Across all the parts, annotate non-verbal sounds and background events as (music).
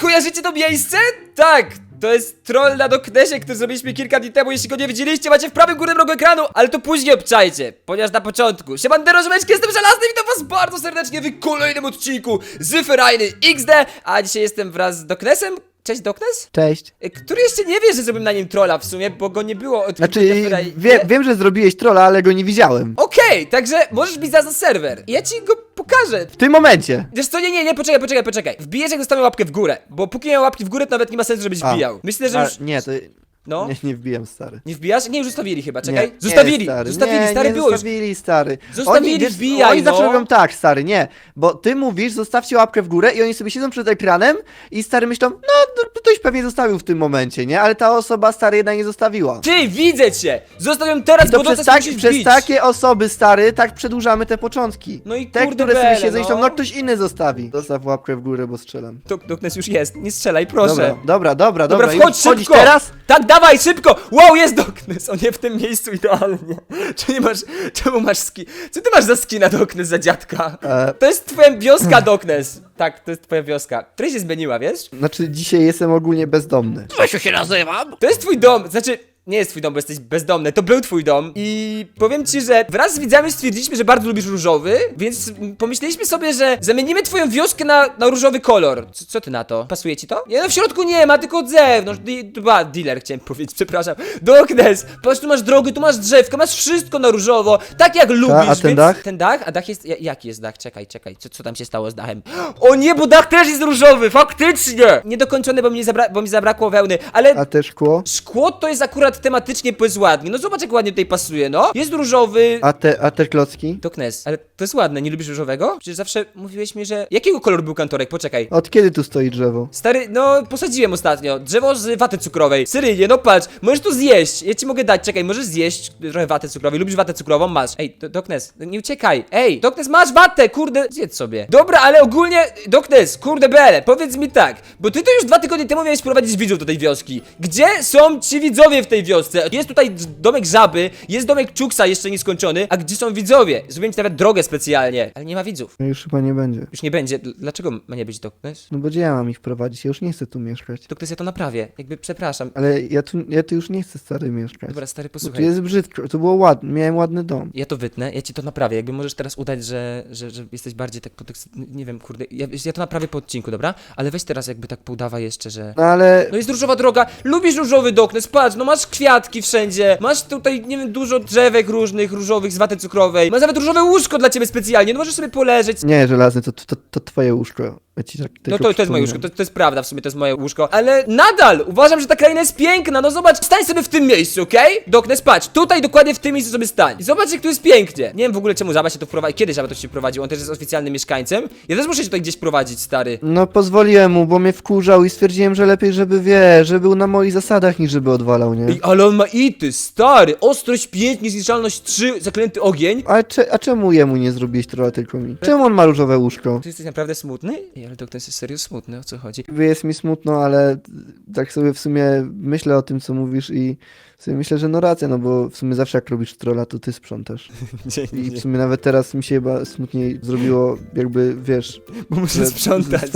Kojarzycie to miejsce? Tak! To jest troll na Doknesie, który zrobiliśmy kilka dni temu. Jeśli go nie widzieliście, macie w prawym górnym rogu ekranu, ale to później obczajcie, ponieważ na początku. Siemandero, Rzymeczki, jestem żelazny, witam was bardzo serdecznie w kolejnym odcinku z Ferajny XD, a dzisiaj jestem wraz z Doknesem. Cześć, Doknes? Cześć. Y, Który jeszcze nie wie, że zrobiłem na nim trolla w sumie, bo go nie było od Znaczy, wie, wiem, że zrobiłeś trolla, ale go nie widziałem. Okej, także możesz bić za, za serwer. Ja ci go pokażę. W tym momencie. Wiesz co, nie, nie, nie, poczekaj, poczekaj, poczekaj. Wbijesz jak dostałem łapkę w górę, bo póki nie ma łapki w górę, to nawet nie ma sensu, żebyś A. wbijał. Myślę, że A, już... Nie, to... No. Nie, nie wbijam, stary. Nie wbijasz? Nie, już zostawili chyba, czekaj. Nie, zostawili, nie, stary. zostawili, nie, stary nie było już. zostawili, stary. Zostawili, oni, wiesz, wbijaj, Oni zawsze no. robią tak, stary, nie. Bo ty mówisz, zostawcie łapkę w górę i oni sobie siedzą przed ekranem i stary myślą, no, no ktoś pewnie zostawił w tym momencie, nie? Ale ta osoba, stary, jednak nie zostawiła. Ty, widzę cię! Zostawiam teraz, I to bo przez, tak, musisz przez takie osoby, stary, tak przedłużamy te początki. No i Te, kurde które sobie bele, siedzą no. no ktoś inny zostawi. Zostaw łapkę w górę, bo strzelam. Dok- Doknes już jest, nie strzelaj, proszę. Dobra, dobra, dobra, Dobra, dobra. wchodź już wchodzisz szybko! teraz? Tak, dawaj, szybko! Wow, jest Doknes! On nie w tym miejscu idealnie. (laughs) Czy nie masz, czemu masz ski... Co ty masz za skina Doknes, za dziadka? E, To jest twoja wioska, Doknes. Tak, to jest twoja wioska. Która się zmieniła, wiesz? Znaczy, dzisiaj jestem ogólnie bezdomny. To jest twój dom, znaczy nie jest twój dom, bo jesteś bezdomny, to był twój dom i powiem ci, że wraz z widzami stwierdziliśmy, że bardzo lubisz różowy, więc pomyśleliśmy sobie, że zamienimy twoją wioskę na, na różowy kolor. Co, co ty na to? Pasuje ci to? Nie, no w środku nie ma, tylko od zewnątrz. Di, dba, dealer chciałem powiedzieć, przepraszam. Doknes, patrz, tu masz drogi, tu masz drzewka, masz wszystko na różowo, tak jak lubisz, a ten więc... dach? Ten dach? A dach jest, ja- jaki jest dach? Czekaj, czekaj, co, co tam się stało z dachem? O nie, bo dach też jest różowy, faktycznie! Niedokończony, bo mi, zabra bo mi zabrakło wełny, ale A te szkło? Szkło to jest akurat tematycznie powiedz ładnie. No zobacz jak ładnie tutaj pasuje, no. Jest różowy. A te, a te klocki? Doknes, ale to jest ładne, nie lubisz różowego? Przecież zawsze mówiłeś mi, że... Jakiego koloru był kantorek? Poczekaj. Od kiedy tu stoi drzewo? Stary, no posadziłem ostatnio. Drzewo z waty cukrowej. Seryjnie, no patrz, możesz tu zjeść. Ja ci mogę dać, czekaj, możesz zjeść trochę waty cukrowej. Lubisz watę cukrową? Masz. Ej, Do- Doknes, nie uciekaj. Ej, Doknes, masz watę, kurde, zjedz sobie. Dobra, ale ogólnie, Doknes, kurde bele, powiedz mi tak, bo ty to już dwa tygodnie temu miałeś prowadzić widzów do tej wioski. Gdzie są ci widzowie w tej wiosce? Jest tutaj domek żaby, jest domek czuksa jeszcze nieskończony, a gdzie są widzowie? Zrobiłem ci nawet drogę specjalnie, ale nie ma widzów. No już chyba nie będzie. Już nie będzie. Dl- Dlaczego ma nie być Doknes? No bo gdzie ja mam ich prowadzić? Ja już nie chcę tu mieszkać. Doknes, ja to naprawię. Jakby przepraszam. Ale ja tu, ja tu już nie chcę stary mieszkać. Dobra, stary, Bo tu posłuchaj. jest brzydko, to było ładne, miałem ładny dom. Ja to wytnę, ja ci to naprawię. Jakby możesz teraz udać, że, że, że jesteś bardziej tak podeks... Nie wiem, kurde. Ja, ja to naprawię po odcinku, dobra? Ale weź teraz jakby tak poudawaj jeszcze, że. No ale No jest różowa droga, lubisz różowy doknes, patrz, no masz kwiatki wszędzie, masz tutaj, nie wiem, dużo drzewek różnych, różowych z waty cukrowej, masz nawet różowe łóżko dla ciebie specjalnie, no możesz sobie poleżeć. nie, żelazny, to, to, to twoje łóżko. Ja ci tak No tylko to, to jest moje łóżko, to, to jest prawda, w sumie to jest moje łóżko, ale nadal uważam, że ta kraina jest piękna, no zobacz, stań sobie w tym miejscu, okej? Doknes, patrz, tutaj dokładnie w tym miejscu sobie stań i zobacz jak tu jest pięknie. Nie wiem w ogóle czemu Żaba się tu wprowadzi, kiedy Żaba to się prowadził, on też jest oficjalnym mieszkańcem. Ja też muszę się tutaj gdzieś prowadzić, stary. No pozwoliłem mu, bo mnie wkurzał i stwierdziłem, że lepiej, żeby wie, że był na moich zasadach, niż żeby odwalał, nie? Ej, ale on ma ity, stary, ostrość 5, niezniszczalność 3, zaklęty ogień. A, cze, a czemu jemu nie zrobiłeś trochę tylko mi? Czemu on ma różowe łóżko? Ty jesteś naprawdę smutny? Ej, ale Doknes jest serio smutny, o co chodzi? Jest mi smutno, ale tak sobie w sumie myślę o tym, co mówisz i myślę, że no racja, no bo w sumie zawsze jak robisz trolla, to ty sprzątasz. (laughs) I w sumie nawet teraz mi się chyba smutniej zrobiło, jakby, wiesz... Bo muszę że sprzątać.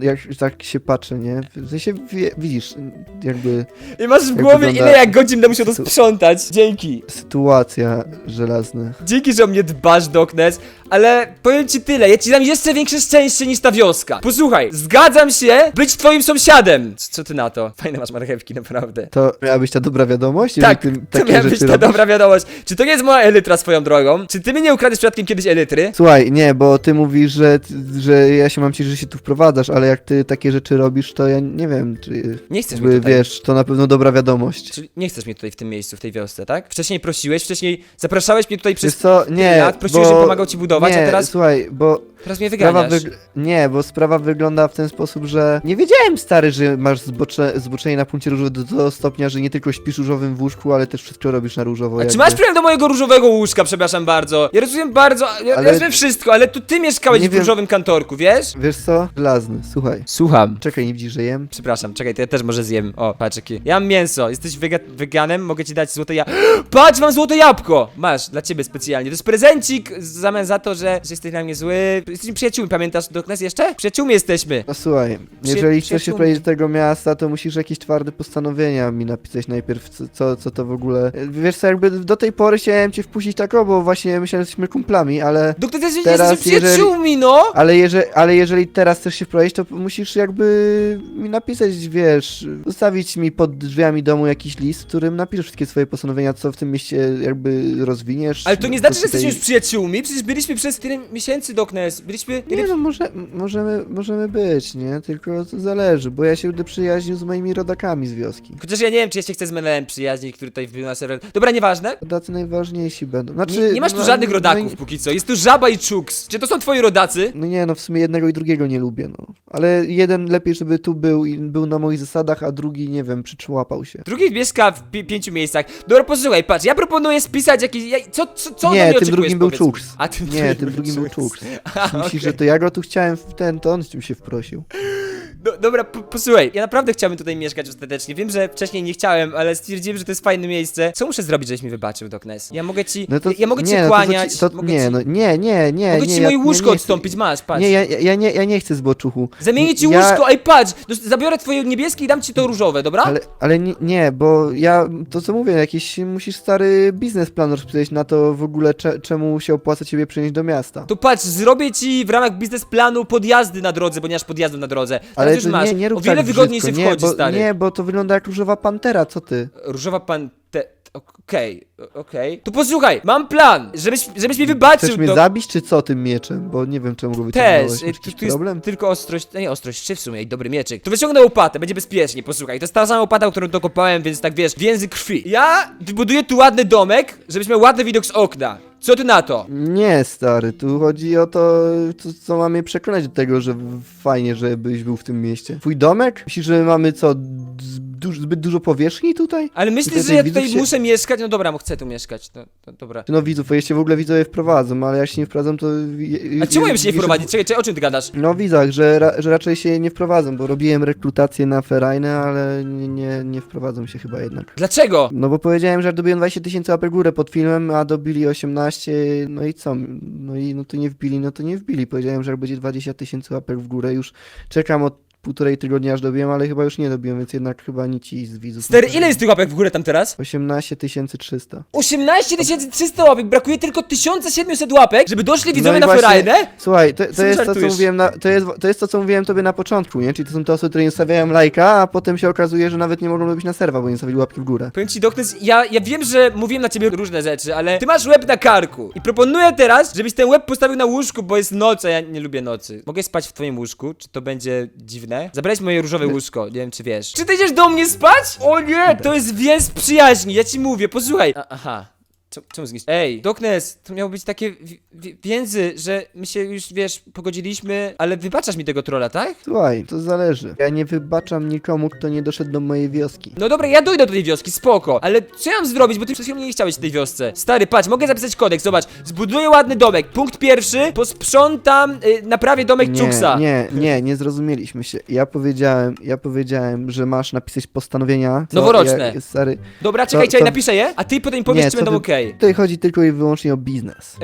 Jak tak się patrzę, nie? W sensie, wie, widzisz, jakby I masz w Jak głowie ile jak godzin będę musiał to sprzątać. Dzięki. sytuacja żelazna. Dzięki, że o mnie dbasz, Doknes, ale powiem ci tyle, ja ci dam jeszcze większe szczęście niż ta wioska. Posłuchaj, zgadzam się być twoim sąsiadem. Co ty na to? Fajne masz marchewki, naprawdę. To miała być ta dobra wiadomość? Tak, jeżeli ty to miała być ta robisz? dobra wiadomość. Czy to nie jest moja elytra swoją drogą? Czy ty mi nie ukradłeś przypadkiem kiedyś elitry? Słuchaj, nie, bo ty mówisz, że, że ja się mam cieszyć, że się tu wprowadzasz, ale jak ty takie rzeczy robisz, to ja nie wiem, czy Nie chcesz mi jakby, tutaj. wiesz, to na pewno dobra wiadomość. Czyli nie chcesz mnie tutaj w tym miejscu, w tej wiosce, tak? Wcześniej prosiłeś, wcześniej zapraszałeś mnie tutaj Wiesz przez co, nie, lat, prosiłeś, bo... pomagał ci budować, nie, a teraz, słuchaj, bo teraz mnie sprawa wyganiasz. wyg... nie, bo sprawa wygląda w ten sposób, że nie wiedziałem, stary, że masz zbocze... zboczenie na punkcie różowym do tego stopnia, że nie tylko śpisz różowym w łóżku, ale też wszystko robisz na różowo. A czy jakby. masz problem do mojego różowego łóżka, przepraszam bardzo? Ja rozumiem bardzo, ja Ale- rozumiem wszystko, ale to ty mieszkałeś Nie w wiem. różowym kantorku, wiesz? Wiesz co? Żelazny, słuchaj. Słucham. Czekaj, nie widzisz, że jem? Przepraszam, czekaj, to ja też może zjem. O, patrz jaki. Ja mam mięso. Jesteś wega weganem, mogę ci dać złote jabłko. (gasps) Patrz, mam złote jabłko! Masz, dla ciebie specjalnie. To jest prezencik w zamian za to, że, że jesteś na mnie zły. Jesteśmy przyjaciółmi, pamiętasz Doknes jeszcze? Przyjaciółmi jesteśmy. No słuchaj, Przy- jeżeli chcesz się przyjaciółmi. wprowadzić do tego miasta, to musisz jakieś twarde postanowienia mi napisać najpierw, co, co, co to w ogóle... Wiesz co, jakby do tej pory chciałem cię wpuścić tak, o, bo właśnie myślałem, że jesteśmy kumplami, ale... Doknes, jesteśmy Teraz, jeżeli- przyjaciółmi, no! Ale, jeże, ale jeżeli teraz chcesz się wprowadzić, to musisz jakby mi napisać, wiesz, zostawić mi pod drzwiami domu jakiś list, w którym napiszesz wszystkie swoje postanowienia, co w tym mieście jakby rozwiniesz. Ale to nie znaczy, że jesteśmy już przyjaciółmi, przecież byliśmy przez tyle miesięcy, Doknes. Byliśmy... Nie no, może, możemy, możemy być, nie? Tylko to zależy, bo ja się będę przyjaźnił z moimi rodakami z wioski. Chociaż ja nie wiem, czy ja się chcę z Menelem przyjaźnić, który tutaj wbił na serwer. Dobra, nieważne. Rodacy najważniejsi będą. Znaczy, Nie, nie masz tu no, żadnych no, rodaków i- póki co. Jest tu Żaba i Czuks. Czy to są twoi rodacy? No nie, no w sumie jednego i drugiego nie lubię, no. Ale jeden lepiej, żeby tu był i był na moich zasadach, a drugi, nie wiem, przyczłapał się. Drugi mieszka w pi pięciu miejscach. Dobra, posłuchaj, patrz, ja proponuję spisać jakiś... Ja, co, co, co Nie, ode mnie tym oczekujesz, drugim był powiedz mi? Czuks. A tym Nie, tym drugim był Czuks. (laughs) (laughs) Myślisz, okej. że to ja go tu chciałem w ten, to on z czym się wprosił. Do, dobra, po, posłuchaj, ja naprawdę chciałbym tutaj mieszkać ostatecznie. Wiem, że wcześniej nie chciałem, ale stwierdziłem, że to jest fajne miejsce. Co muszę zrobić, żebyś mi wybaczył, Doknes? Ja mogę ci... No to, ja, mogę nie, cię no to kłaniać, ci, to, nie, ci... no nie, nie, nie, Mogę nie. ci ja, moje łóżko nie odstąpić, masz, patrz. Nie, ja, ja, nie, ja nie chcę zboczuchu. Zamienię ci ja, łóżko, ej patrz! dos- Zabiorę twoje niebieskie i dam ci to różowe, dobra? Ale, ale nie, nie, bo ja, to co mówię, jakiś musisz stary biznesplan rozpisać na to w ogóle, cze, czemu się opłaca ciebie przenieść do miasta. To patrz, zrobię ci w ramach biznesplanu podjazdy na drodze, bo nie masz podjazdu na drodze. Teraz Ale to masz. nie, nie rób o wiele tak wygodniej brzydko, się nie, wchodzi, bo, stary. Nie, bo to wygląda jak różowa pantera, co ty? Różowa pan... Okej, okej. To posłuchaj, mam plan, żebyś, żebyś mi wybaczył Chcesz mnie to... zabić, czy co tym mieczem? Bo nie wiem, czemu go Też, wyciągnąłeś. y, Masz tu, jakiś tu jest problem? tylko ostrość, no nie ostrość, trzy w sumie i dobry mieczyk. To wyciągnę łopatę, będzie bezpiecznie, posłuchaj. To jest ta sama łopata, którą dokopałem, więc tak wiesz, więzy krwi. Ja wybuduję tu ładny domek, żebyś miał ładny widok z okna. Co ty na to? Nie, stary, tu chodzi o to, co, co ma mnie przekonać do tego, że fajnie, żebyś był w tym mieście. Twój domek? Myślisz, że mamy co, duż, zbyt dużo powierzchni tutaj? Ale myślisz, Tutaj że ja widzów tutaj się- muszę mieszkać? No dobra, bo chcę tu mieszkać, to, to dobra. No widzów, a jeśli w ogóle widzowie wprowadzą, ale jak się nie wprowadzą, to... A czemu ja bym się nie wprowadzić? Czekaj, czekaj, o czym ty gadasz? No widzach, że, ra, że raczej się nie wprowadzą, bo robiłem rekrutację na Ferajnę, ale nie, nie, nie wprowadzą się chyba jednak. Dlaczego? No bo powiedziałem, że dobiłem 20 tysięcy łapek w górę pod filmem, a dobili 18, no i co? No i no to nie wbili, no to nie wbili. Powiedziałem, że jak będzie 20 tysięcy łapek w górę, już czekam od półtorej tygodnia aż dobiłem, ale chyba już nie dobiłem, więc jednak chyba nic ci z widzów. Stary, ile jest tych łapek w górę tam teraz? 18 300. 18 300 łapek, brakuje tylko 1700 łapek, żeby doszli widzowie No i na właśnie- ferajnę? Słuchaj, to, Co to jest to, co żartujesz? mówiłem na, to, jest, to jest to, co mówiłem tobie na początku, nie? Czyli to są te osoby, które nie stawiają lajka, a potem się okazuje, że nawet nie mogą robić na serwa, bo nie stawili łapki w górę. Powiem ci, Doknes, ja, ja wiem, że mówiłem na ciebie różne rzeczy, ale ty masz łeb na karku. I proponuję teraz, żebyś ten łeb postawił na łóżku, bo jest noc, a ja nie lubię nocy. Mogę spać w twoim łóżku? Czy to będzie dziwne? Zabrałeś moje różowe łóżko, nie wiem czy wiesz. Czy ty idziesz do mnie spać? O nie, to jest więz przyjaźni, ja ci mówię, posłuchaj. A, aha. Czemu, czemu zgniesz? Ej, Doknes, to miało być takie wi- wi- więzy, że my się już, wiesz, pogodziliśmy, ale wybaczasz mi tego trolla, tak? Słuchaj, to zależy. Ja nie wybaczam nikomu, kto nie doszedł do mojej wioski. No dobra, ja dojdę do tej wioski, spoko, ale co ja mam zrobić, bo ty przed chwilą nie chciałeś w tej wiosce. Stary, patrz, mogę zapisać kodeks, zobacz, zbuduję ładny domek, punkt pierwszy, posprzątam, y, naprawię domek Nie, Czuksa. nie, nie, nie zrozumieliśmy się. Ja powiedziałem, ja powiedziałem, że masz napisać postanowienia. co- Noworoczne. Jak, stary, Dobra, czekaj, To- czekaj, to- napiszę je, a ty potem powiesz, Nie, czy będą wy- okej. Tutaj chodzi tylko i wyłącznie o biznes.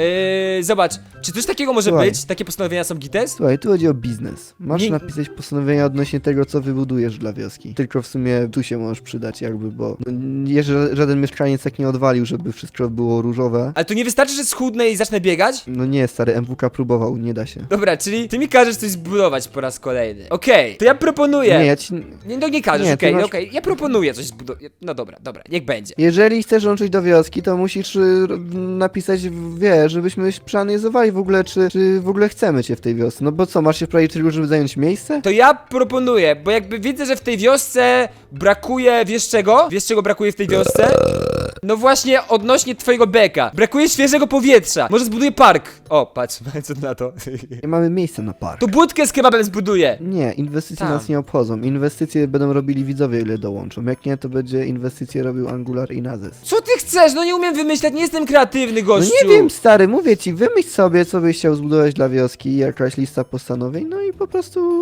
Yy, zobacz, czy coś takiego może Słuchaj. być? Takie postanowienia są gites? Słuchaj, tu chodzi o biznes. Masz Nie- napisać postanowienia odnośnie tego, co wybudujesz dla wioski. Tylko w sumie tu się możesz przydać jakby, bo no, nie, że żaden mieszkaniec tak nie odwalił, żeby wszystko było różowe. Ale to nie wystarczy, że schudnę i zacznę biegać? No nie, stary, MWK próbował, nie da się. Dobra, czyli ty mi każesz coś zbudować po raz kolejny. Okej, to ja proponuję. Nie, ja ci... Nie, no nie każesz, Nie, ty okej, masz- okej, ja proponuję coś zbudować. No dobra, dobra, niech będzie. Jeżeli chcesz łączyć do wioski, to musisz y, r- napisać, w- wiesz, żebyśmy przeanalizowali w ogóle, czy, czy w ogóle chcemy cię w tej wiosce. No bo co, masz się wprowadzić tylko, żeby zająć miejsce? To ja proponuję, bo jakby widzę, że w tej wiosce brakuje, wiesz czego? Wiesz czego brakuje w tej wiosce? No właśnie odnośnie twojego beka. Brakuje świeżego powietrza. Może zbuduję park. O, patrz, (laughs) co na to. Nie mamy miejsca na park. To budkę z kebabem zbuduję. Nie, inwestycje Tam. nas nie obchodzą. Inwestycje będą robili widzowie, ile dołączą. Jak nie, to będzie inwestycje robił Angular i Nazes. Co ty chcesz? No nie umiem wymyślać, nie jestem kreatywny, No gościu. nie wiem, stary, mówię ci, wymyśl sobie, co byś chciał zbudować dla wioski, jakaś lista postanowień, no i po prostu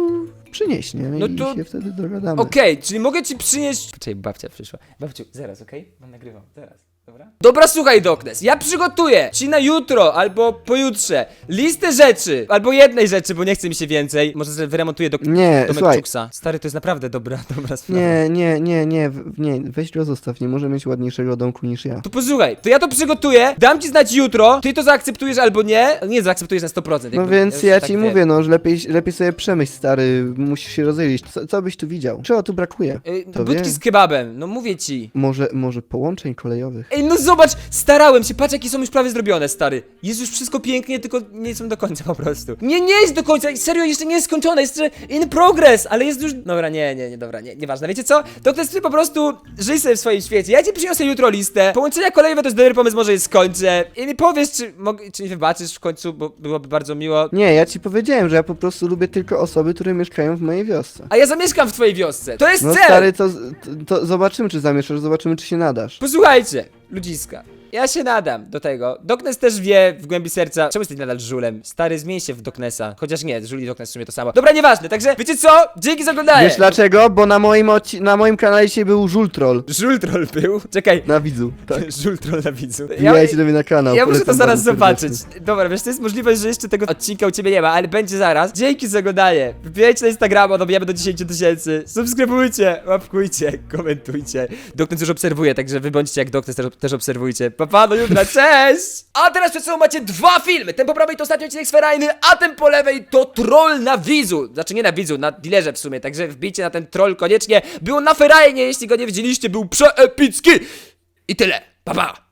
przynieś, nie? No I to- się wtedy dogadamy. Okej, czyli mogę ci przynieść... Czekaj, babcia przyszła. Babciu, zaraz, okej? Mam nagrywam, zaraz. Dobra. Dobra, słuchaj, Doknes, ja przygotuję ci na jutro albo pojutrze listę rzeczy, albo jednej rzeczy, bo nie chce mi się więcej. Może wyremontuję dok Nie, domek słuchaj. Czuksa. Stary, to jest naprawdę dobra, (laughs) dobra sprawa. Nie, nie, nie, nie, w- nie, weź go zostaw, nie może mieć ładniejszego domku niż ja. To posłuchaj, to ja to przygotuję, dam ci znać jutro, ty to zaakceptujesz albo nie. Nie, zaakceptujesz na 100%. No jakby, więc już ja tak ci wiem. mówię, no, że lepiej, lepiej sobie przemyśl, stary, musisz się rozejrzeć. Co, co byś tu widział? Czego tu brakuje? Ej, To budki z kebabem, no mówię ci. Może, może połączeń kolejowych? Ej, no zobacz, starałem się, patrz jakie są już prawie zrobione, stary. Jest już wszystko pięknie, tylko nie są do końca po prostu. Nie, nie jest do końca, serio, jeszcze nie jest skończone, jeszcze in progress, ale jest już... Dobra, nie, nie, nie, dobra, nie, nieważne. Wiecie co? To jest ty po prostu żyj sobie w swoim świecie. Ja ci przyniosę jutro listę. Połączenia kolejowe to jest dobry pomysł, może je skończę. I mi powiesz, czy, mog- czy mi wybaczysz w końcu, bo byłoby bardzo miło. Nie, ja ci powiedziałem, że ja po prostu lubię tylko osoby, które mieszkają w mojej wiosce. A ja zamieszkam w twojej wiosce. To jest No cel! stary, to, to, to zobaczymy, czy zamieszasz, zobaczymy, czy się nadasz. Posłuchajcie, ludziska. Ja się nadam do tego. Doknes też wie w głębi serca, czemu jesteś nadal żulem. Stary, zmień się w Doknesa. Chociaż nie, żul i Doknes w sumie to samo. Dobra, nieważne, także wiecie co? Dzięki za oglądanie. Wiesz dlaczego? Bo na moim, odci- na moim kanale dzisiaj był Żultroll. Żul troll był. Czekaj. Na widzu, tak. (laughs) Żul troll na widzu. Wbijajcie do mnie na kanał. ja muszę to zaraz bardzo zobaczyć. serdecznie. Dobra, wiesz, to jest możliwość, że jeszcze tego odcinka u ciebie nie ma, ale będzie zaraz. Dzięki za oglądanie. Wbijajcie na Instagrama, dobijamy do 10 tysięcy. Subskrybujcie, łapkujcie, komentujcie. Doknes już obserwuje, także wy bądźcie jak Doknes, też, też obserwujcie. Pa, pa, do jutra, cześć! A teraz przed sobą macie dwa filmy. Ten po prawej to ostatni odcinek sferajny, a ten po lewej to troll na widzu. Znaczy nie na widzu, na dealerze w sumie, także wbijcie na ten troll koniecznie. Było na ferajnie, jeśli go nie widzieliście, był przeepicki. I tyle. Pa, pa.